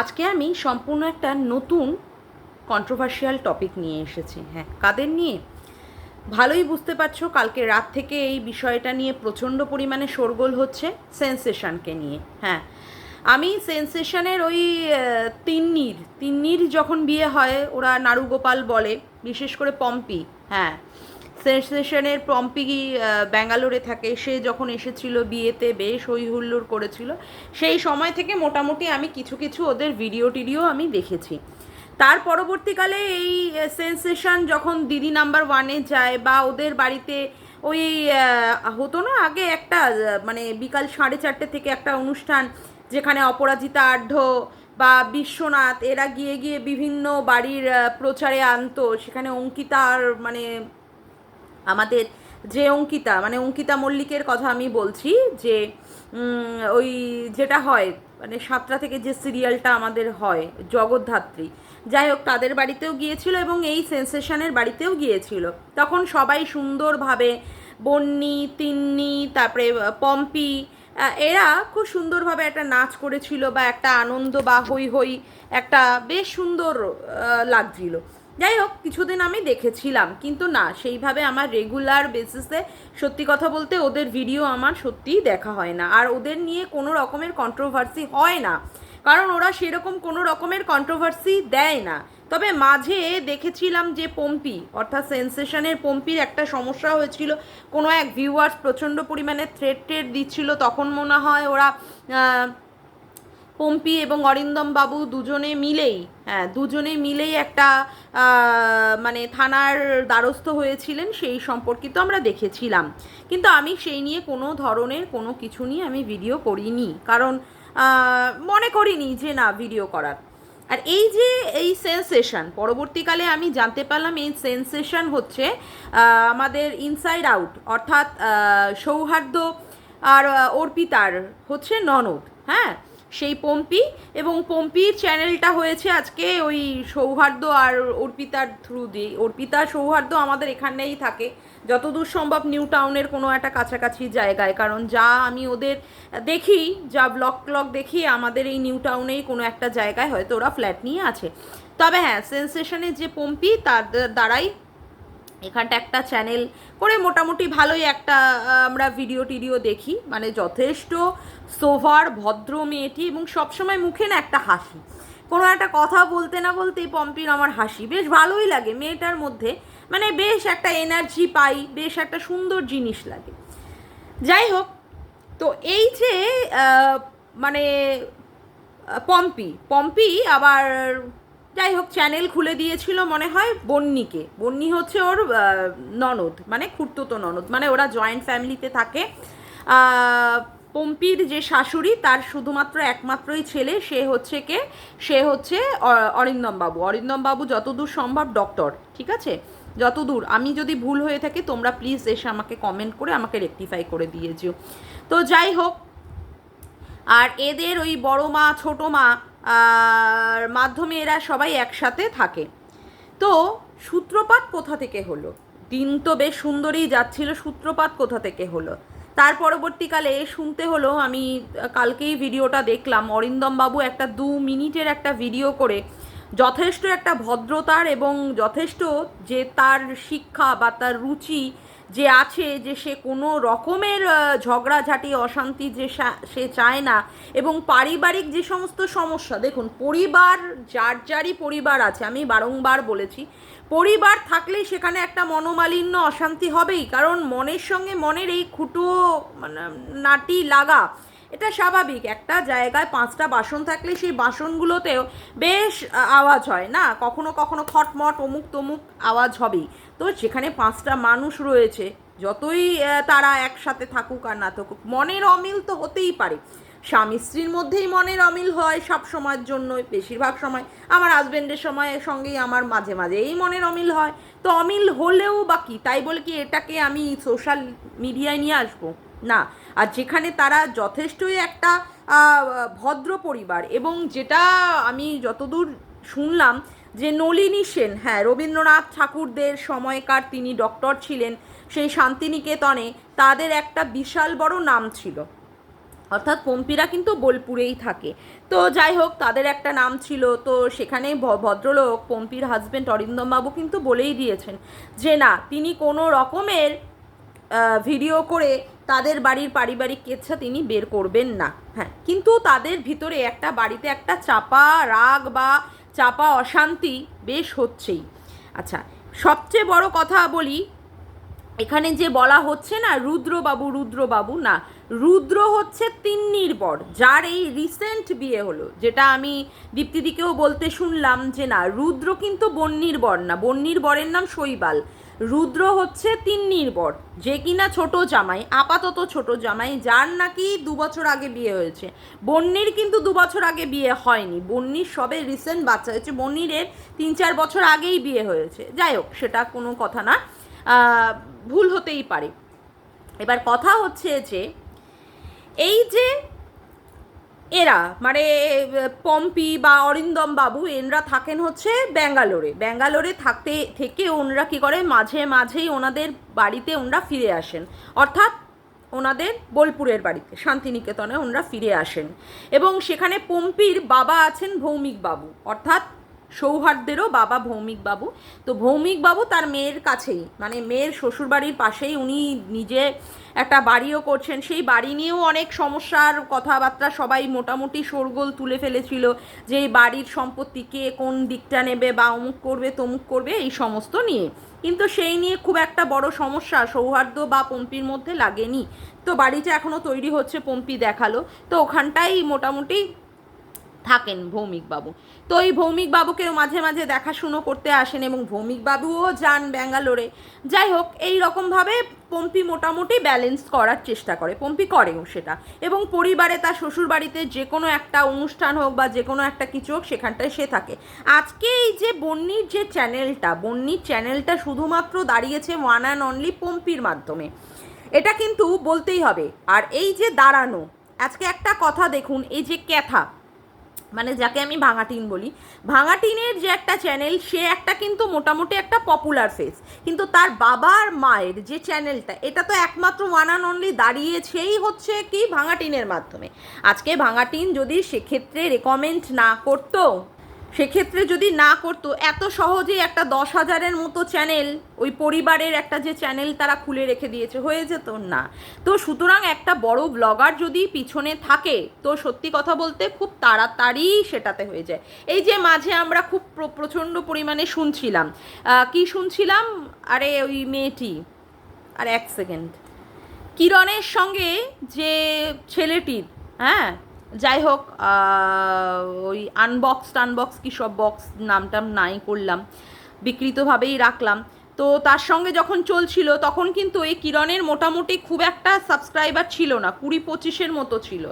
আজকে আমি সম্পূর্ণ একটা নতুন কন্ট্রোভার্সিয়াল টপিক নিয়ে এসেছি। হ্যাঁ কাদের নিয়ে? ভালোই বুঝতে পারছ, কালকে রাত থেকে এই বিষয়টা নিয়ে প্রচণ্ড পরিমাণে শোরগোল হচ্ছে সেন্সেশনকে নিয়ে। হ্যাঁ আমি সেন্সেশনের ওই তিন্নির তিন্নির যখন বিয়ে হয়, ওরা নারুগোপাল বলে, বিশেষ করে পম্পি। হ্যাঁ সেন্সেশনের পম্পি ব্যাঙ্গালোরে থাকে। সে যখন এসেছিল বিয়েতে, বেশ হই হুল্লোড় করেছিল। সেই সময় থেকে মোটামুটি আমি কিছু কিছু ওদের ভিডিও টিডিও আমি দেখেছি। তার পরবর্তীকালে এই সেন্সেশন যখন দিদি নাম্বার ওয়ানে যায় বা ওদের বাড়িতে ওই হতো না আগে একটা মানে বিকাল সাড়ে চারটে থেকে একটা অনুষ্ঠান যেখানে অপরাজিতা আঢ্য বা বিশ্বনাথ, এরা গিয়ে গিয়ে বিভিন্ন বাড়ির প্রচারে আনতো। সেখানে অঙ্কিতার মানে আমাদের যে অঙ্কিতা মানে অঙ্কিতা মল্লিকের কথা আমি বলছি যে ওই যেটা হয় মানে সাতটা থেকে যে সিরিয়ালটা আমাদের হয়, জগদ্ধাত্রী, যাই হোক তাদের বাড়িতেও গিয়েছিল এবং এই সেন্সেশনের বাড়িতেও গিয়েছিল। তখন সবাই সুন্দরভাবে বন্নি, তিন্নি, তারপরে পম্পি এরা খুব সুন্দরভাবে একটা নাচ করেছিল বা একটা আনন্দ বা হই হই একটা বেশ সুন্দর লাগছিল। যাই হোক কিছুদিন আমি দেখেছিলাম। কিন্তু না, সেইভাবে আমার রেগুলার বেসিসে সত্যি কথা বলতে ওদের ভিডিও আমার সত্যিই দেখা হয় না। আর ওদের নিয়ে কোনো রকমের কন্ট্রোভার্সি হয় না। কারণ ওরা সেরকম কোনো রকমের কন্ট্রোভার্সি দেয় না। তবে মাঝে দেখেছিলাম যে পম্পি অর্থাৎ সেন্সেশনের পম্পির একটা সমস্যা হয়েছিল। কোনো এক ভিউয়ার্স প্রচণ্ড পরিমাণে থ্রেড ট্রেড দিচ্ছিল। তখন মনে হয় ওরা পম্পি এবং অরিন্দম বাবু দুজনে মিলেই হ্যাঁ দুজনে মিলেই একটা মানে থানার দ্বারস্থ হয়েছিলেন, সেই সম্পর্কিত আমরা দেখেছিলাম। কিন্তু আমি সেই নিয়ে কোনো ধরনের কোনো কিছু নিয়ে আমি ভিডিও করিনি। কারণ মনে করিনি যে না, ভিডিও করার। আর এই যে, এই সেন্সেশন পরবর্তীকালে আমি জানতে পারলাম এই সেন্সেশন হচ্ছে আমাদের ইনসাইড আউট অর্থাৎ সৌহার্দ্য আর অর্পিতার হচ্ছে ননদ হ্যাঁ? সেই পম্পি এবং পম্পির চ্যানেলটা হয়েছে আজকে ওই সৌহার্দ্য আর অর্পিতার থ্রু দিয়ে। অর্পিতা, সৌহার্দ্য আমাদের এখানেই থাকে। যতদূর সম্ভব নিউ টাউনের কোনো একটা কাছাকাছি জায়গায়, কারণ যা আমি ওদের দেখি, যা ব্লক ব্লগ দেখি, আমাদের এই নিউ টাউনেই কোনো একটা জায়গায় হয়তো ওরা ফ্ল্যাট নিয়ে আছে। তবে হ্যাঁ সেন্সেশনের যে পম্পি, তার দ্বারাই এখানটা একটা চ্যানেল করে মোটামুটি ভালোই একটা আমরা ভিডিও টিডিও দেখি। মানে যথেষ্ট সোভার ভদ্র মেয়েটি এবং সবসময় মুখে না একটা হাসি। কোনো একটা কথা বলতে না বলতেই পম্পির আমার হাসি। বেশ ভালোই লাগে মেয়েটার মধ্যে। মানে বেশ একটা এনার্জি পাই, বেশ একটা সুন্দর জিনিস লাগে। যাই হোক, তো এই যে মানে পম্পি পম্পি আবার যাই হোক চ্যানেল খুলে দিয়েছিল মনে হয় বন্নিকে। বন্নি হচ্ছে ওর ননদ মানে খুঁড়তুতো ননদ মানে ওরা জয়েন্ট ফ্যামিলিতে থাকে। পম্পির যে শাশুড়ি, তার শুধুমাত্র একমাত্রই ছেলে, সে হচ্ছে কে? সে হচ্ছে, অ- অরিন্দম বাবু অরিন্দম বাবু যতদূর সম্ভব ডক্টর ঠিক আছে? যতদূর। আমি যদি ভুল হয়ে থাকি, তোমরা প্লিজ এসে আমাকে কমেন্ট করে আমাকে রেকটিফাই করে দিয়েছিও তো যাই হোক, আর এদের ওই বড় মা, ছোটো মা মাধ্যমে এরা সবাই একসাথে থাকে। তো সূত্রপাত কোথা থেকে হলো? দিন তো বেশ সুন্দরই যাচ্ছিল, সূত্রপাত কোথা থেকে হলো? তার পরবর্তীকালে শুনতে হলো, আমি কালকেই ভিডিওটা দেখলাম অরিন্দম বাবু একটা দু মিনিটের একটা ভিডিও করে যথেষ্ট একটা ভদ্রতার এবং যথেষ্ট যে তার শিক্ষা বা তার রুচি যে আছে যে সে কোনো রকমের ঝগড়াঝাটি, অশান্তি যে সা- চায় না এবং পারিবারিক যে সমস্ত সমস্যা, দেখুন পরিবার, যার যারই পরিবার আছে, আমি বারংবার বলেছি, পরিবার থাকলেই সেখানে একটা মনোমালিন্য, অশান্তি হবেই। কারণ মনের সঙ্গে মনের এই খুঁটো মানে নাটি লাগা, এটা স্বাভাবিক। একটা জায়গায় পাঁচটা বাসন থাকলে সেই বাসনগুলোতেও বেশ আওয়াজ হয়, না? কখনো কখনো খটমট অমুক তমুক আওয়াজ হবেই। তো যেখানে পাঁচটা মানুষ রয়েছে, যতই তারা একসাথে থাকুক আর না থাকুক, মনের অমিল তো হতেই পারে। স্বামী স্ত্রীর মধ্যেই মনের অমিল হয় সব সময়ের জন্য বেশিরভাগ সময় আমার হাজবেন্ডের সময় সঙ্গেই আমার মাঝে মাঝে এই মনের অমিল হয়। তো অমিল হলেও বা কি, তাই বলে কি এটাকে আমি সোশ্যাল মিডিয়ায় নিয়ে আসব? না, আর যেখানে তারা যথেষ্টই একটা ভদ্র পরিবার এবং যেটা আমি যতদূর শুনলাম যে নলিনী সেন হ্যাঁ রবীন্দ্রনাথ ঠাকুরদের সময়কার তিনি ডক্টর ছিলেন, সেই শান্তিনিকেতনে তাদের একটা বিশাল বড় নাম ছিল। অর্থাৎ পম্পিরা কিন্তু বোলপুরেই থাকে। তো যাই হোক, তাদের একটা নাম ছিল। তো সেখানে ভদ্রলোক, পম্পির হাজবেন্ড অরিন্দম বাবু কিন্তু বলেই দিয়েছেন যে, না, তিনি কোনো রকমের ভিডিও করে তাদের বাড়ির পারিবারিক কেচ্ছা তিনি বের করবেন না। হ্যাঁ কিন্তু তাদের ভিতরে একটা বাড়িতে একটা চাপা রাগ বা চাপা অশান্তি বেশ হচ্ছেই। আচ্ছা সবচেয়ে বড় কথা বলি, এখানে যে বলা হচ্ছে না রুদ্রবাবু রুদ্রবাবু, না, রুদ্র হচ্ছে তিন্নির বর যার এই রিসেন্ট বিয়ে হলো, যেটা আমি দীপ্তিদিকেও বলতে শুনলাম যে না, রুদ্র কিন্তু বন্নির বর না বন্নির বরের নাম শৈবাল। রুদ্র হচ্ছে তিন্নির বর যে কিনা ছোট জামাই, আপাতত ছোট জামাই, যার নাকি দু বছর আগে বিয়ে হয়েছে। বন্নির কিন্তু দু বছর আগে বিয়ে হয়নি। বন্নির সবে রিসেন্ট বাচ্চা হয়েছে। বন্নিরের তিন চার বছর আগেই বিয়ে হয়েছে। যাই হোক, সেটা কোনো কথা না। ভুল হতেই পারে। এবার কথা হচ্ছে যে, এই যে এরা মানে পম্পি বা অরিন্দম বাবু, এনরা থাকেন হচ্ছে ব্যাঙ্গালোরে। ব্যাঙ্গালোরে থাকতে, থেকে ওনারা কী করে, মাঝে মাঝেই ওনাদের বাড়িতে ওনারা ফিরে আসেন। অর্থাৎ ওনাদের বোলপুরের বাড়িতে, শান্তিনিকেতনে ওনারা ফিরে আসেন। এবং সেখানে পম্পির বাবা আছেন ভৌমিক বাবু, অর্থাৎ সৌহার্দ্যেরও বাবা ভৌমিক বাবু। তো ভৌমিক বাবু তার মেয়ের কাছেই মানে মেয়ের শ্বশুরবাড়ির পাশেই উনি নিজে একটা বাড়িও করছেন। সেই বাড়ি নিয়েও অনেক সমস্যার কথাবার্তা সবাই মোটামুটি শোরগোল তুলে ফেলেছিল যে এই বাড়ির সম্পত্তি কে কোন দিকটা নেবে বা অমুক করবে, তমুক করবে, এই সমস্ত নিয়ে। কিন্তু সেই নিয়ে খুব একটা বড় সমস্যা সৌহার্দ্য বা পম্পির মধ্যে লাগেনি। তো বাড়িটা এখনও তৈরি হচ্ছে, পম্পি দেখাল। তো ওখানটাই মোটামুটি থাকেন ভৌমিক বাবু। তো এই ভৌমিক বাবুকেও মাঝে মাঝে দেখাশুনো করতে আসেন এবং ভৌমিক বাবুও যান ব্যাঙ্গালোরে। যাই হোক, এই রকমভাবে পম্পি মোটামুটি ব্যালেন্স করার চেষ্টা করে, পম্পি করেও সেটা। এবং পরিবারে তার শ্বশুর বাড়িতে যে কোনো একটা অনুষ্ঠান হোক বা যে কোনো একটা কিছু হোক, সেখানটায় সে থাকে। আজকে এই যে বন্নির যে চ্যানেলটা বন্নির চ্যানেলটা শুধুমাত্র দাঁড়িয়েছে ওয়ান অ্যান্ড অনলি পম্পির মাধ্যমে। এটা কিন্তু বলতেই হবে। আর এই যে দাঁড়ানো, আজকে একটা কথা দেখুন, এই যে ক্যাথা মানে যাকে আমি ভাঙাটিন বলি, ভাঙাটিনের যে একটা চ্যানেল সে একটা কিন্তু মোটামুটি একটা পপুলার ফেস কিন্তু তার বাবার মায়ের যে চ্যানেলটা এটা তো একমাত্র ওয়ান অ্যান্ড অনলি দাঁড়িয়েছেই হচ্ছে কি ভাঙাটিনের মাধ্যমে। আজকে ভাঙাটিন যদি সেক্ষেত্রে রেকমেন্ড না করতো সেক্ষেত্রে যদি না করতো, এত সহজেই একটা দশ হাজারের মতো চ্যানেল ওই পরিবারের একটা যে চ্যানেল তারা খুলে রেখে দিয়েছে, হয়ে যেত না। তো সুতরাং একটা বড় ব্লগার যদি পিছনে থাকে, তো সত্যি কথা বলতে খুব তাড়াতাড়ি সেটাতে হয়ে যায়। এই যে মাঝে আমরা খুব প্র- প্রচণ্ড পরিমাণে শুনছিলাম। কি শুনছিলাম? আরে ওই মেয়েটি, আর এক সেকেন্ড কিরণের সঙ্গে যে ছেলেটির হ্যাঁ? যাই হোক ওই আনবক্স টানবক্স কি সব বক্স নামটাম নাই করলাম, বিকৃতভাবেই রাখলাম। তো তার সঙ্গে যখন চলছিল, তখন কিন্তু এই কিরণের মোটামুটি খুব একটা সাবস্ক্রাইবার ছিল না, কুড়ি পঁচিশের মতো ছিল।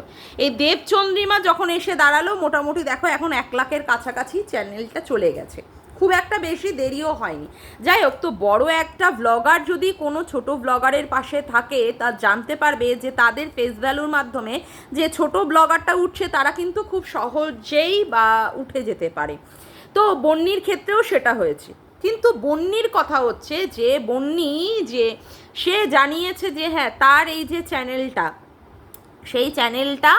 এই দেবচন্দ্রিমা যখন এসে দাঁড়াল, মোটামুটি দেখো এখন এক লাখের কাছাকাছি চ্যানেলটা চলে গেছে। খুব একটা বেশি দেরিও হয়নি। যাই হোক তো বড় একটা ব্লগার যদি কোনো ছোট ব্লগারের পাশে থাকে, তা জানতে পারবে যে তাদের ফেস ভ্যালুর মাধ্যমে যে ছোট ব্লগারটা উঠছে, তারা কিন্তু খুব সহজেই বা উঠে যেতে পারে। তো বন্নির ক্ষেত্রেও সেটা হয়েছে। কিন্তু বন্নির কথা হচ্ছে যে, বন্নি যে, সে জানিয়েছে যে হ্যাঁ তার এই যে চ্যানেলটা সেই চ্যানেলটা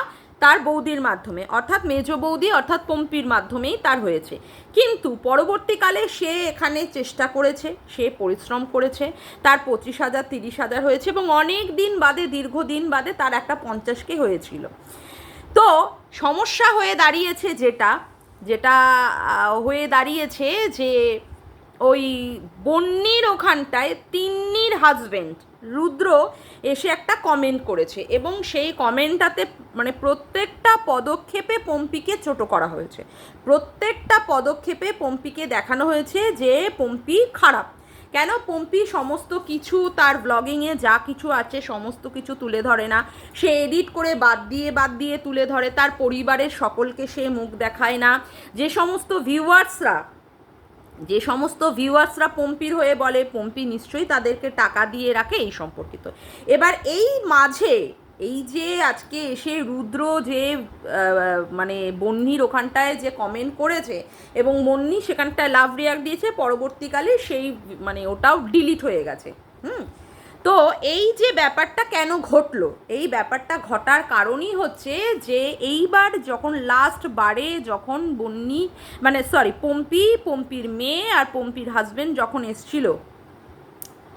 তার বৌদির মাধ্যমে, অর্থাৎ মেজ বৌদি, অর্থাৎ পম্পির মাধ্যমেই তার হয়েছে। কিন্তু পরবর্তীকালে সে এখানে চেষ্টা করেছে, সে পরিশ্রম করেছে, তার পঁচিশ হাজার, তিরিশ হাজার হয়েছে এবং অনেক দিন বাদে, দীর্ঘদিন বাদে তার একটা পঞ্চাশকে হয়েছিল। তো সমস্যা হয়ে দাঁড়িয়েছে যেটা যেটা হয়ে দাঁড়িয়েছে যে ওই বন্নির ওখানটায় তিন্নির হাজবেন্ড রুদ্র এসে একটা কমেন্ট করেছে এবং সেই কমেন্টটাতে মানে প্রত্যেকটা পদক্ষেপে পম্পিকে ছোট করা হয়েছে। প্রত্যেকটা পদক্ষেপে পম্পিকে দেখানো হয়েছে যে পম্পি খারাপ। কেন? পম্পি সমস্ত কিছু তার ব্লগিংয়ে যা কিছু আছে, সমস্ত কিছু তুলে ধরে না। সে এডিট করে বাদ দিয়ে বাদ দিয়ে তুলে ধরে। তার পরিবারের সকলকে সে মুখ দেখায় না। যে সমস্ত ভিউয়ার্সরা যে সমস্ত ভিউয়ার্সরা পম্পির হয়ে বলে, পম্পি নিশ্চয়ই তাদেরকে টাকা দিয়ে রাখে এই সম্পর্কিত। এবার এই মাঝে, এই যে আজকে এসে রুদ্র যে মানে বন্নির ওখানটায় যে কমেন্ট করেছে এবং বন্নি সেখানটায় লাভ রিয়াক্ট দিয়েছে, পরবর্তীকালে সেই মানে ওটাও ডিলিট হয়ে গেছে। হুম? তো এই যে ব্যাপারটা কেন ঘটলো? এই ব্যাপারটা ঘটার কারণই হচ্ছে যে এইবার যখন লাস্ট বারে যখন বন্নি মানে সরি পম্পি, পম্পির মেয়ে আর পম্পির হাজবেন্ড যখন এসছিল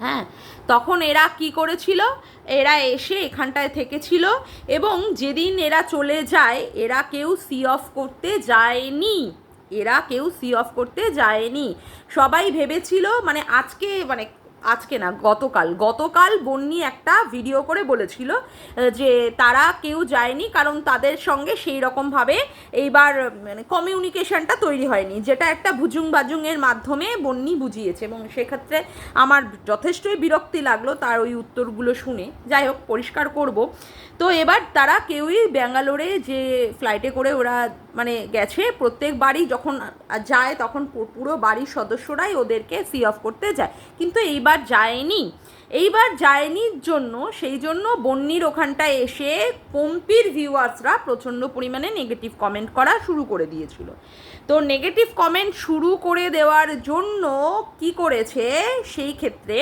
হ্যাঁ তখন এরা কি করেছিল? এরা এসে এখানটায় থেকেছিল এবং যেদিন এরা চলে যায়, এরা কেউ সি অফ করতে যায়নি। এরা কেউ সি অফ করতে যায়নি। সবাই ভেবেছিল মানে আজকে মানে আজকে না, গতকাল গতকাল বন্নি একটা ভিডিও করে বলেছিল যে তারা কেউ যায়নি কারণ তাদের সঙ্গে সেই রকমভাবে এইবার মানে কমিউনিকেশনটা তৈরি হয়নি, যেটা একটা ভুজুং বাজুংয়ের মাধ্যমে বন্নি বুঝিয়েছে এবং সেক্ষেত্রে আমার যথেষ্টই বিরক্তি লাগল তার ওই উত্তরগুলো শুনে। যাই হোক, পরিষ্কার করব। তো এবার তারা কেউই ব্যাঙ্গালোরে যে ফ্লাইটে করে ওরা মানে গেছে প্রত্যেকবারই যখন যায় তখন পুরো বাড়ির সদস্যরাই ওদেরকে সি অফ করতে যায়। কিন্তু এইবার যায়নি। এইবার যায়নির জন্য, সেই জন্য বন্নির ওখানটায় এসে পম্পির ভিউয়ার্সরা প্রচণ্ড পরিমাণে নেগেটিভ কমেন্ট করা শুরু করে দিয়েছিল। তো নেগেটিভ কমেন্ট শুরু করে দেওয়ার জন্য কি করেছে, সেই ক্ষেত্রে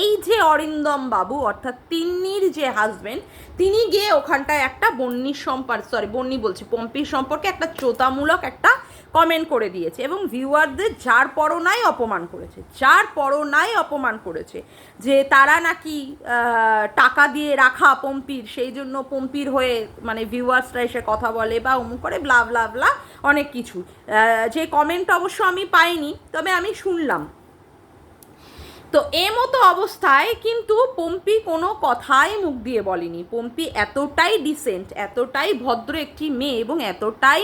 এই যে অরিন্দম বাবু, অর্থাৎ তিন্নির যে হাজবেন্ড তিনি গিয়ে ওখানটায় একটা বন্নির সম্পর্ক সরি বন্নি বলছি পম্পির সম্পর্কে একটা চোতামূলক একটা কমেন্ট করে দিয়েছে এবং ভিউয়ারদের যার পরনাই অপমান করেছে, যার পরনাই অপমান করেছে, যে তারা নাকি টাকা দিয়ে রাখা পম্পির, সেই জন্য পম্পির হয়ে মানে ভিউয়ার্সরা এসে কথা বলে বা অমুক করে ব্লা ব্লা ব্লা অনেক কিছু। যে কমেন্ট অবশ্য আমি পাইনি, তবে আমি শুনলাম। তো এ মতো অবস্থায় কিন্তু পম্পি কোনো কথাই মুখ দিয়ে বলেনি। পম্পি এতটাই ডিসেন্ট এতটাই ভদ্র একটি মেয়ে এবং এতটাই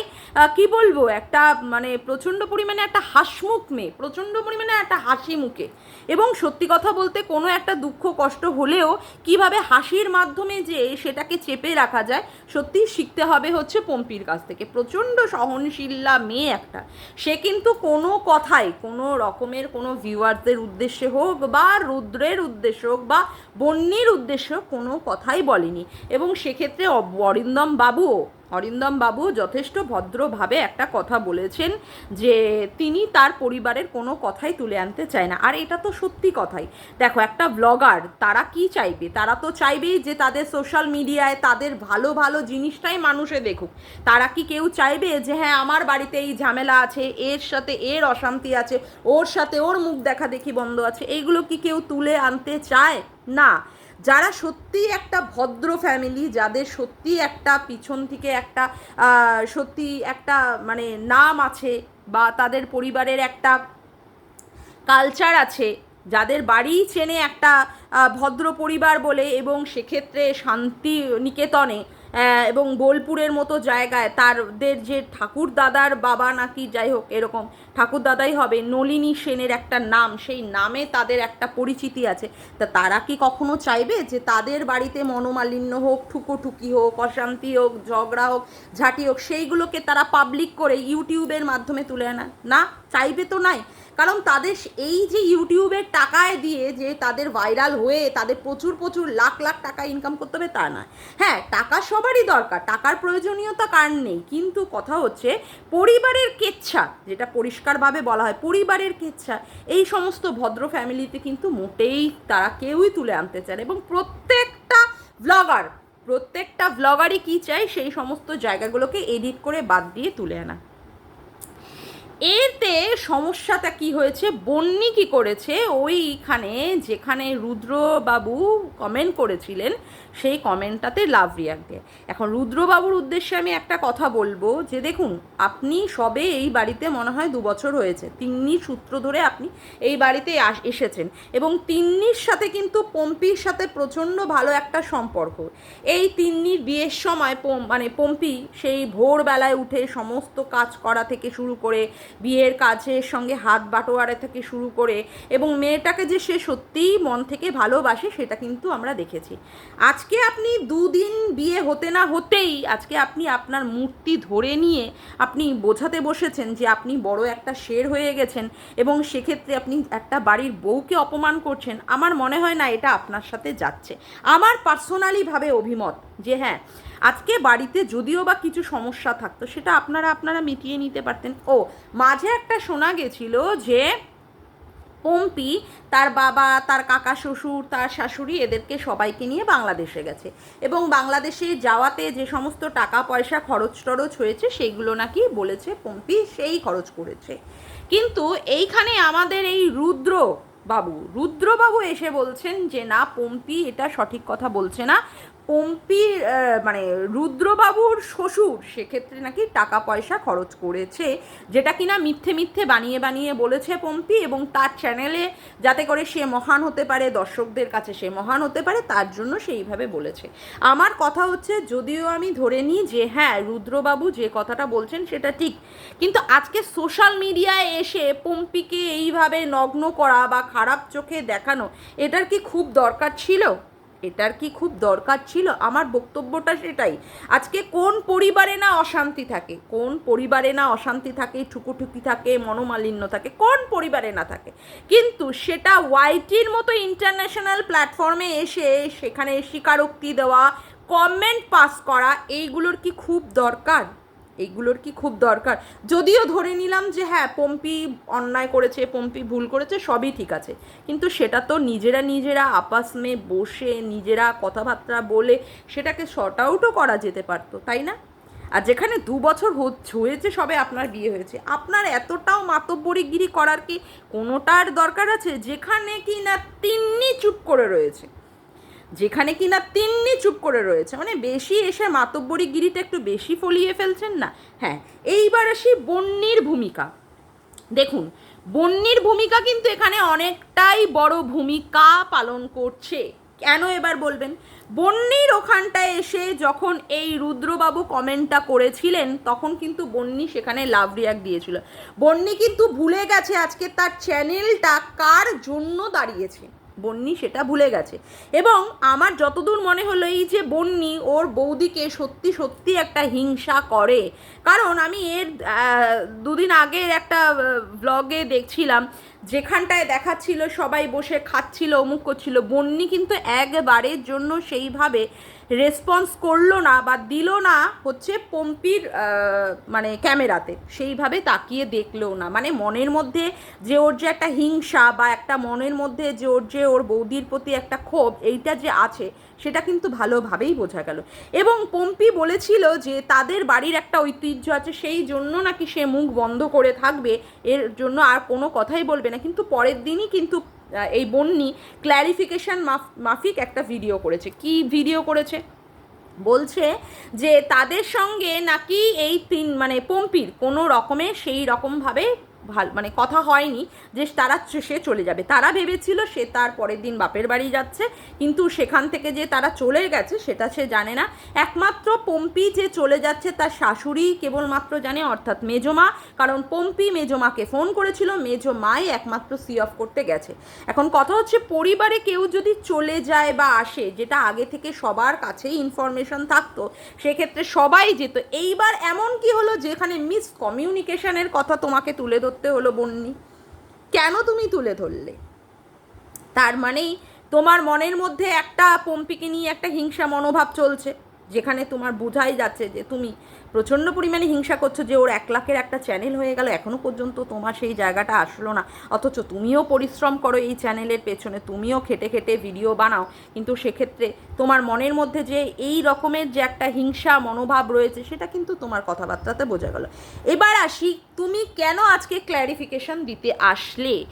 কি বলব, একটা মানে প্রচণ্ড পরিমাণে একটা হাসমুখ মেয়ে, প্রচণ্ড পরিমাণে একটা হাসি মুখে। এবং সত্যি কথা বলতে কোনো একটা দুঃখ কষ্ট হলেও কীভাবে হাসির মাধ্যমে যে সেটাকে চেপে রাখা যায়, সত্যি শিখতে হবে হচ্ছে পম্পির কাছ থেকে। প্রচণ্ড সহনশীলা মেয়ে একটা। সে কিন্তু কোনো কথাই, কোনো রকমের কোনো ভিউয়ারদের উদ্দেশ্যে হোক বা রুদ্রের উদ্দেশ্য হোক বা বন্যির উদ্দেশ্য কোনো কথাই বলেনি। এবং সেক্ষেত্রে বরিন্দম বাবুও অরিন্দম বাবু যথেষ্ট ভদ্রভাবে একটা কথা বলেছেন যে তিনি তার পরিবারের কোনো কথাই তুলে আনতে চায় না। আর এটা তো সত্যি কথাই। দেখো, একটা ব্লগার তারা কি চাইবে? তারা তো চাইবেই যে তাদের সোশ্যাল মিডিয়ায় তাদের ভালো ভালো জিনিসটাই মানুষে দেখুক। তারা কি কেউ চাইবে যে হ্যাঁ আমার বাড়িতে এই ঝামেলা আছে, এর সাথে এর অশান্তি আছে, ওর সাথে ওর মুখ দেখা দেখি বন্ধ আছে এইগুলো কি কেউ তুলে আনতে চায়? না। যারা সত্যি একটা ভদ্র ফ্যামিলি যাদের সত্যি একটা পিছন থেকে একটা সত্যি একটা মানে নাম আছে বা তাদের পরিবারের একটা কালচার আছে, যাদের বাড়ি চেনে একটা ভদ্র পরিবার বলে এবং সেক্ষেত্রে শান্তি নিকেতনে এবং বোলপুরের মতো জায়গায় তাদের যে ঠাকুর দাদার বাবা নাকি, যাই হোক, এরকম ঠাকুর দাদাই হবে, নলিনী সেনের একটা নাম, সেই নামে তাদের একটা পরিচিতি আছে। তা তারা কি কখনো চাইবে যে তাদের বাড়িতে মনোমালিন্য হোক, ঠুকোঠুকি হোক, অশান্তি হোক, ঝগড়া হোক, ঝাঁটি হোক, সেইগুলোকে তারা পাবলিক করে ইউটিউবের মাধ্যমে তুলে আনা? না, চাইবে তো নাই। কারণ তাদের এই যে ইউটিউবের টাকায় দিয়ে যে তাদের ভাইরাল হয়ে তাদের প্রচুর প্রচুর লাখ লাখ টাকা ইনকাম করতে হবে, তা না হ্যাঁ টাকা সবারই দরকার, টাকার প্রয়োজনীয়তা কার নেই? কিন্তু কথা হচ্ছে পরিবারের কেচ্ছা, যেটা পরিষ্কারভাবে বলা হয়, পরিবারের কেচ্ছা, এই সমস্ত ভদ্র ফ্যামিলিতে কিন্তু মোটেই তারা কেউই তুলে আনতে চান এবং প্রত্যেকটা ব্লগার প্রত্যেকটা ব্লগারই কী চায়? সেই সমস্ত জায়গাগুলোকে এডিট করে বাদ দিয়ে তুলে আনা। এতে সমস্যাটা কি হয়েছে? বন্নি কি করেছে? ওইখানে যেখানে রুদ্রবাবু কমেন্ট করেছিলেন সেই কমেন্টটাতে লাভ রিয়াক্ট দেয়। এখন রুদ্রবাবুর উদ্দেশ্যে আমি একটা কথা বলব যে দেখুন, আপনি সবে এই বাড়িতে মনে হয় দু বছর হয়েছে, তিন্নির সূত্র ধরে আপনি এই বাড়িতে এসেছেন এবং তিন্নির সাথে কিন্তু পম্পির সাথে প্রচণ্ড ভালো একটা সম্পর্ক। এই তিন্নির বিয়ের সময় মানে পম্পি সেই ভোরবেলায় উঠে সমস্ত কাজ করা থেকে শুরু করে, বিয়ের কাজের সঙ্গে হাত বাটোয়ারা থেকে শুরু করে এবং মেয়েটাকে যে সে সত্যিই মন থেকে ভালোবাসে, সেটা কিন্তু আমরা দেখেছি। আজকে আপনি দুদিন বিয়ে হতে না হতেই আজকে আপনি আপনার মূর্তি ধরে নিয়ে আপনি বোঝাতে বসেছেন যে আপনি বড় একটা শের হয়ে গেছেন এবং সেক্ষেত্রে আপনি একটা বাড়ির বউকে অপমান করছেন। আমার মনে হয় না এটা আপনার সাথে যাচ্ছে। আমার পার্সোনালিভাবে অভিমত যে হ্যাঁ আজকে বাড়িতে যদিও বা কিছু সমস্যা থাকতো, সেটা আপনারা আপনারা মিটিয়ে নিতে পারতেন। ও, মাঝে একটা শোনা গেছিল যে পম্পি, তার বাবা, তার কাকা শ্বশুর, তার শাশুড়ি এদেরকে সবাইকে নিয়ে বাংলাদেশে গেছে। এবং বাংলাদেশে যাওয়াতে যে সমস্ত টাকা পয়সা খরচ টরচ হয়েছে সেইগুলো নাকি বলেছে পম্পি, সেই খরচ করেছে। কিন্তু এইখানে আমাদের এই রুদ্র বাবু, রুদ্রবাবু এসে বলছেন যে, না, পম্পি এটা সঠিক কথা বলছে না। পম্পির মানে রুদ্রবাবুর শ্বশুর সেক্ষেত্রে নাকি টাকা পয়সা খরচ করেছে, যেটা কিনা মিথ্যে মিথ্যে বানিয়ে বানিয়ে বলেছে পম্পি এবং তার চ্যানেলে যাতে করে সে মহান হতে পারে, দর্শকদের কাছে সে মহান হতে পারে, তার জন্য সেইভাবে বলেছে। আমার কথা হচ্ছে, যদিও আমি ধরে নিই যে হ্যাঁ রুদ্রবাবু যে কথাটা বলছেন সেটা ঠিক, কিন্তু আজকে সোশ্যাল মিডিয়ায় এসে পম্পিকে এইভাবে নগ্ন করা বা খারাপ চোখে দেখানো, এটার কি খুব দরকার ছিল? এটার কি খুব দরকার ছিল? আমার বক্তব্যটা সেটাই। আজকে কোন পরিবারে না অশান্তি থাকে? কোন পরিবারে না অশান্তি থাকে, ঠুকুঠুকি থাকে, মনোমালিন্য থাকে? কোন পরিবারে না থাকে? কিন্তু সেটা ওয়াইটির মতো ইন্টারন্যাশনাল প্ল্যাটফর্মে এসে সেখানে স্বীকারোক্তি দেওয়া, কমেন্ট পাস করা, এইগুলোর কি খুব দরকার? এইগুলোর কি খুব দরকার? যদিও ধরে নিলাম যে হ্যাঁ পম্পি অন্যায় করেছে, পম্পি ভুল করেছে, সবই ঠিক আছে। কিন্তু সেটা তো নিজেরা নিজেরা আপাস মে বসে নিজেরা কথাবার্তা বলে সেটাকে শর্ট আউটও করা যেতে পারতো, তাই না? আর যেখানে দু বছর হয়েছে সবে আপনার বিয়ে হয়েছে, আপনার এতটাও মাতব্বরিগিরি করার কি কোনোটার দরকার আছে? যেখানে কি না তিন্নি চুপ করে রয়েছে। যেখানে কিনা তিন্নি চুপ করে রয়েছে। মানে বেশি এসে মাতব্বরী গিরিটা একটু বেশি ফলিয়ে ফেলছেন না। হ্যাঁ এইবার আসি বন্যির ভূমিকা। দেখুন বন্যির ভূমিকা কিন্তু এখানে অনেকটাই বড় ভূমিকা পালন করছে। কেন এবার বলবেন? বন্যির ওখানটায় এসে যখন এই রুদ্রবাবু কমেন্টটা করেছিলেন, তখন কিন্তু বন্যি সেখানে লাভ রিয়াক্ট দিয়েছিল। বন্যি কিন্তু ভুলে গেছে আজকে তার চ্যানেলটা কার জন্য দাঁড়িয়েছে। বন্যি সেটা ভুলে গেছে। এবং আমার যতদূর মনে হলো এই যে বন্নি ওর বৌদিকে সত্যি সত্যি একটা হিংসা করে। কারণ আমি এর দুদিন আগের একটা ব্লগে দেখছিলাম, যেখানটায় দেখাচ্ছিল সবাই বসে খাচ্ছিল, অমুক করছিল। বন্নি কিন্তু একবারের জন্য সেইভাবে রেসপন্স করল না বা দিল না হচ্ছে পম্পির মানে ক্যামেরাতে। সেইভাবে তাকিয়ে দেখলেও না। মানে মনের মধ্যে যে ওর যে একটা হিংসা বা একটা মনের মধ্যে যে ওর যে ওর বৌদির প্রতি একটা ক্ষোভ, এইটা যে আছে, সেটা কিন্তু ভালোভাবেই বোঝা গেল। এবং পম্পি বলেছিল যে তাদের বাড়ির একটা ঐতিহ্য আছে, সেই জন্য নাকি সে মুখ বন্ধ করে থাকবে, এর জন্য আর কোনো কথাই বলবে না। কিন্তু পরের দিনই কিন্তু এই বন্নি ক্ল্যারিফিকেশান মাফিক একটা ভিডিও করেছে। কি ভিডিও করেছে? বলছে যে তাদের সঙ্গে নাকি এই তিন মানে পম্পির কোনো রকমে সেই রকমভাবে ভালো মানে কথা হয়নি যে তারা সে চলে যাবে। তারা ভেবেছিল সে তার পরের দিন বাপের বাড়ি যাচ্ছে, কিন্তু সেখান থেকে যে তারা চলে গেছে সেটা সে জানে না। একমাত্র পম্পি যে চলে যাচ্ছে তার শাশুড়ি কেবলমাত্র জানে, অর্থাৎ মেজমা, কারণ পম্পি মেজমাকে ফোন করেছিল মেজো মাই একমাত্র সি অফ করতে গেছে। এখন কথা হচ্ছে, পরিবারে কেউ যদি চলে যায় বা আসে, যেটা আগে থেকে সবার কাছেই ইনফরমেশন থাকতো, সেক্ষেত্রে সবাই যেত। এইবার এমন কি হলো, যেখানে মিস কমিউনিকেশনের কথা তোমাকে তুলে ধরতে হলো বন্যি কেন তুমি তুলে ধরলে? তার মানেই তোমার মনের মধ্যে একটা পম্পিকে নিয়ে একটা হিংসা মনোভাব চলছে। যেখানে তোমার বোঝাই যাচ্ছে যে তুমি প্রচণ্ড পরিমাণে হিংসা করছ যে ওর এক লাখের একটা চ্যানেল হয়ে গেল এখনও পর্যন্ত তোমার সেই জায়গাটা আসলো না। অথচ তুমিও পরিশ্রম করো এই চ্যানেলের পেছনে, তুমিও খেটে খেটে ভিডিও বানাও। কিন্তু সেক্ষেত্রে তোমার মনের মধ্যে যে এই রকমের যে একটা হিংসা মনোভাব রয়েছে, সেটা কিন্তু তোমার কথাবার্তাতে বোঝা গেল। এবার আসি, তুমি কেন আজকে ক্ল্যারিফিকেশন দিতে আসলে?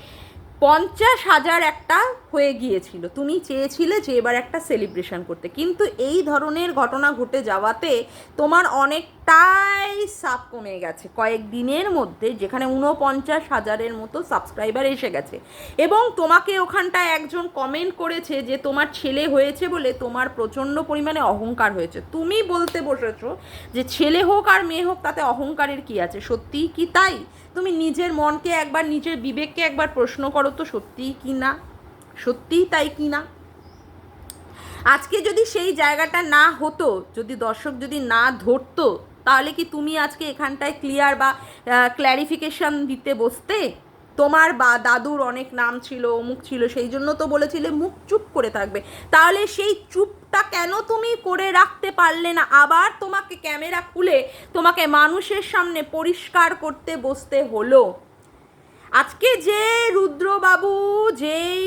পঞ্চাশ হাজার একটা হয়ে গিয়েছিল। তুমি চেয়েছিলে যে এবার একটা সেলিব্রেশন করতে। কিন্তু এই ধরনের ঘটনা ঘটে যাওয়াতে তোমার অনেকটাই সাপ কমে গেছে। কয়েক দিনের মধ্যে যেখানে ঊনপঞ্চাশ হাজারের মতো সাবস্ক্রাইবার এসে গেছে। এবং তোমাকে ওখানটায় একজন কমেন্ট করেছে যে তোমার ছেলে হয়েছে বলে তোমার প্রচণ্ড পরিমাণে অহংকার হয়েছে। তুমি বলতে বসেছো যে ছেলে হোক আর মেয়ে হোক তাতে অহংকারের কি আছে? সত্যিই কি তাই? তুমি নিজের মনকে একবার, নিজের বিবেককে একবার প্রশ্ন করো তো সত্যিই কি না? সত্যিই তাই কি না? আজকে যদি সেই জায়গাটা না হতো, যদি দর্শক যদি না ধরতো, তাহলে কি তুমি আজকে এখানটায় ক্লিয়ার বা ক্ল্যারিফিকেশন দিতে বসতে? তোমার বা দাদুর অনেক নাম ছিল, অমুক ছিল, সেই জন্য তো বলেছিলে মুখ চুপ করে থাকবে। তাহলে সেই চুপটা কেন তুমি করে রাখতে পারলে না? আবার তোমাকে ক্যামেরা খুলে তোমাকে মানুষের সামনে পরিষ্কার করতে বসতে হলো। আজকে যে রুদ্রবাবু যেই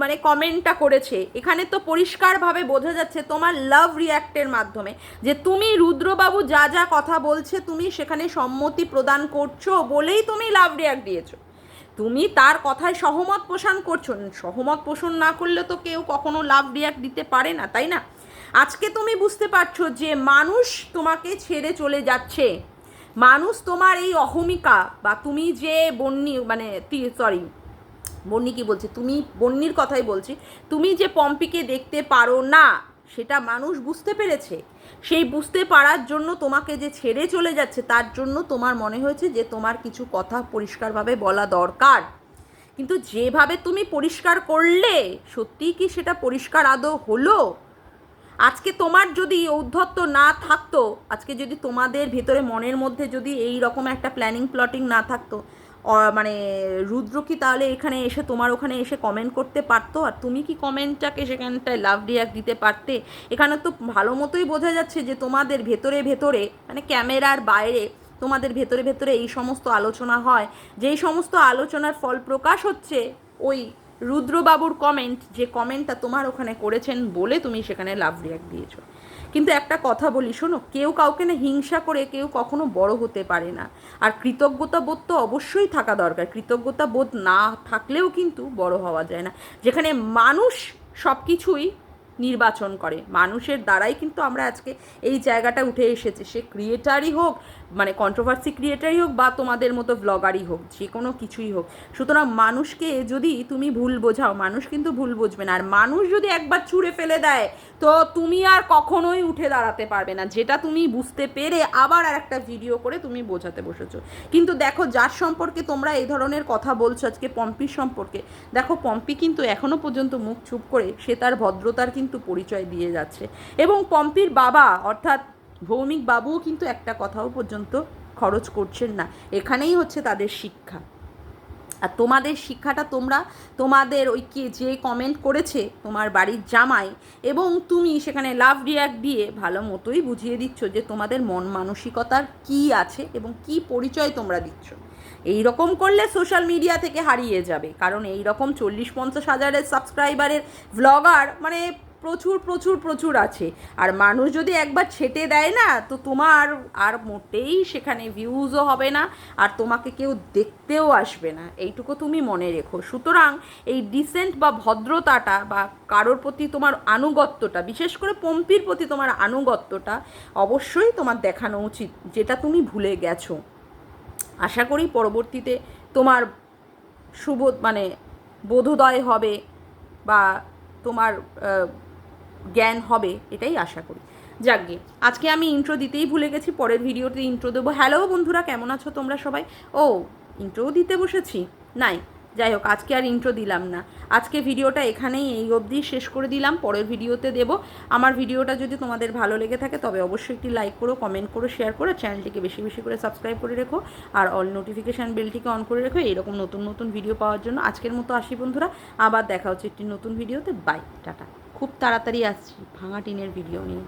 মানে কমেন্টটা করেছে, এখানে তো পরিষ্কারভাবে বোঝা যাচ্ছে তোমার লাভ রিয়াক্টের মাধ্যমে, যে তুমি রুদ্রবাবু যা যা কথা বলছে তুমি সেখানে সম্মতি প্রদান করছ বলেই তুমি লাভ রিয়াক্ট দিয়েছ। তুমি তার কথায় সহমত পোষণ করছ। সহমত পোষণ না করলে তো কেউ কখনো লাভ রিয়াক্ট দিতে পারে না, তাই না? আজকে তুমি বুঝতে পারছ যে মানুষ তোমাকে ছেড়ে চলে যাচ্ছে। মানুষ তোমার এই অহমিকা বা তুমি যে বন্যি মানে সরি বন্যি কি বলছি? তুমি বন্যির কথাই বলছি। তুমি যে পম্পিকে দেখতে পারো না, সেটা মানুষ বুঝতে পেরেছে। সেই বুঝতে পারার জন্য তোমাকে যে ছেড়ে চলে যাচ্ছে, তার জন্য তোমার মনে হয়েছে যে তোমার কিছু কথা পরিষ্কারভাবে বলা দরকার। কিন্তু যেভাবে তুমি পরিষ্কার করলে, সত্যিই কি সেটা পরিষ্কার আদৌ হলো? আজকে তোমার যদি ঔদ্ধত্য না থাকতো, আজকে যদি তোমাদের ভেতরে মনের মধ্যে যদি এই রকম একটা প্ল্যানিং প্লটিং না থাকতো মানে রুদ্র কি তাহলে এখানে এসে তোমার ওখানে এসে কমেন্ট করতে পারতো? আর তুমি কি কমেন্টটাকে সেখানটায় লাভ রিয়াক্ট দিতে পারতে? এখানে তো ভালো মতোই বোঝা যাচ্ছে যে তোমাদের ভেতরে ভেতরে মানে ক্যামেরার বাইরে তোমাদের ভেতরে ভেতরে এই সমস্ত আলোচনা হয়। যেই সমস্ত আলোচনার ফল প্রকাশ হচ্ছে, ওই রুদ্রবাবুর কমেন্ট যে কমেন্টটা তোমার ওখানে করেছেন বলে তুমি সেখানে লাভ রিয়াক্ট দিয়েছ। কিন্তু একটা কথা বলি, শোনো, কেউ কাউকে না হিংসা করে কেউ কখনো বড় হতে পারে না। আর কৃতজ্ঞতা বোধ তো অবশ্যই থাকা দরকার। কৃতজ্ঞতা বোধ না থাকলেও কিন্তু বড় হওয়া যায় না। যেখানে মানুষ সব কিছুই নির্বাচন করে, মানুষের দ্বারাই কিন্তু আমরা আজকে এই জায়গাটা উঠে এসেছি। সে ক্রিয়েটারই হোক মানে কন্ট্রোভার্সি ক্রিয়েটারই হোক বা তোমাদের মতো ব্লগারই হোক, যে কোনো কিছুই হোক, সুতরাং মানুষকে যদি তুমি ভুল বোঝাও, মানুষ কিন্তু ভুল বুঝবে না। আর মানুষ যদি একবার ছুঁড়ে ফেলে দেয়, তো তুমি আর কখনোই উঠে দাঁড়াতে পারবে না। যেটা তুমি বুঝতে পেরে আবার আর একটা ভিডিও করে তুমি বোঝাতে বসেছো। কিন্তু দেখো, যার সম্পর্কে তোমরা এই ধরনের কথা বলছো আজকে, পম্পির সম্পর্কে, দেখো, পম্পি কিন্তু এখনও পর্যন্ত মুখ চুপ করে সে তার ভদ্রতার কিন্তু পরিচয় দিয়ে যাচ্ছে। এবং পম্পির বাবা, অর্থাৎ ভৌমিক বাবুও কিন্তু একটা কথাও পর্যন্ত খরচ করছেন না। এখানেই হচ্ছে তাদের শিক্ষা। আর তোমাদের শিক্ষাটা তোমরা, তোমাদের ওই কে যে কমেন্ট করেছে, তোমার বাড়ির জামাই এবং তুমি সেখানে লাভ রিয়াক্ট দিয়ে ভালো মতোই বুঝিয়ে দিচ্ছ যে তোমাদের মন মানসিকতার কি আছে এবং কি পরিচয় তোমরা দিচ্ছ। এই রকম করলে সোশ্যাল মিডিয়া থেকে হারিয়ে যাবে। কারণ এই রকম চল্লিশ পঞ্চাশ হাজারের সাবস্ক্রাইবারের ভ্লগার মানে প্রচুর প্রচুর প্রচুর আছে। আর মানুষ যদি একবার ছেটে দেয় না, তো তোমার আর মোটেই সেখানে ভিউজও হবে না, আর তোমাকে কেউ দেখতেও আসবে না। এইটুকু তুমি মনে রেখো। সুতরাং এই ডিসেন্ট বা ভদ্রতাটা বা কারোর প্রতি তোমার আনুগত্যটা, বিশেষ করে পম্পির প্রতি তোমার আনুগত্যটা অবশ্যই তোমার দেখানো উচিত, যেটা তুমি ভুলে গেছো। আশা করি পরবর্তীতে তোমার শুভ মানে বোধোদয় হবে বা তোমার জ্ঞান হবে, এটাই আশা করি। যাকগে, আজকে আমি ইন্ট্রো দিতেই ভুলে গেছি, পরের ভিডিওতে ইন্ট্রো দেবো। হ্যালো বন্ধুরা, কেমন আছো তোমরা সবাই? ও ইন্ট্রোও দিতে বসেছি? নাই, যাই হোক, আজকে আর ইন্ট্রো দিলাম না। আজকে ভিডিওটা এখানেই এই অবধি শেষ করে দিলাম, পরের ভিডিওতে দেব। আমার ভিডিওটা যদি তোমাদের ভালো লেগে থাকে, তবে অবশ্যই একটি লাইক করো কমেন্ট করো শেয়ার করো চ্যানেলটিকে বেশি বেশি করে সাবস্ক্রাইব করে রেখো, আর অল নোটিফিকেশান বেলটিকে অন করে রেখো। এরকম নতুন নতুন ভিডিও পাওয়ার জন্য আজকের মতো আসি বন্ধুরা, আবার দেখা হচ্ছে একটি নতুন ভিডিওতে। Bye ta ta. খুব তাড়াতাড়ি আসছি ভাঙা টিনের ভিডিও নিয়ে।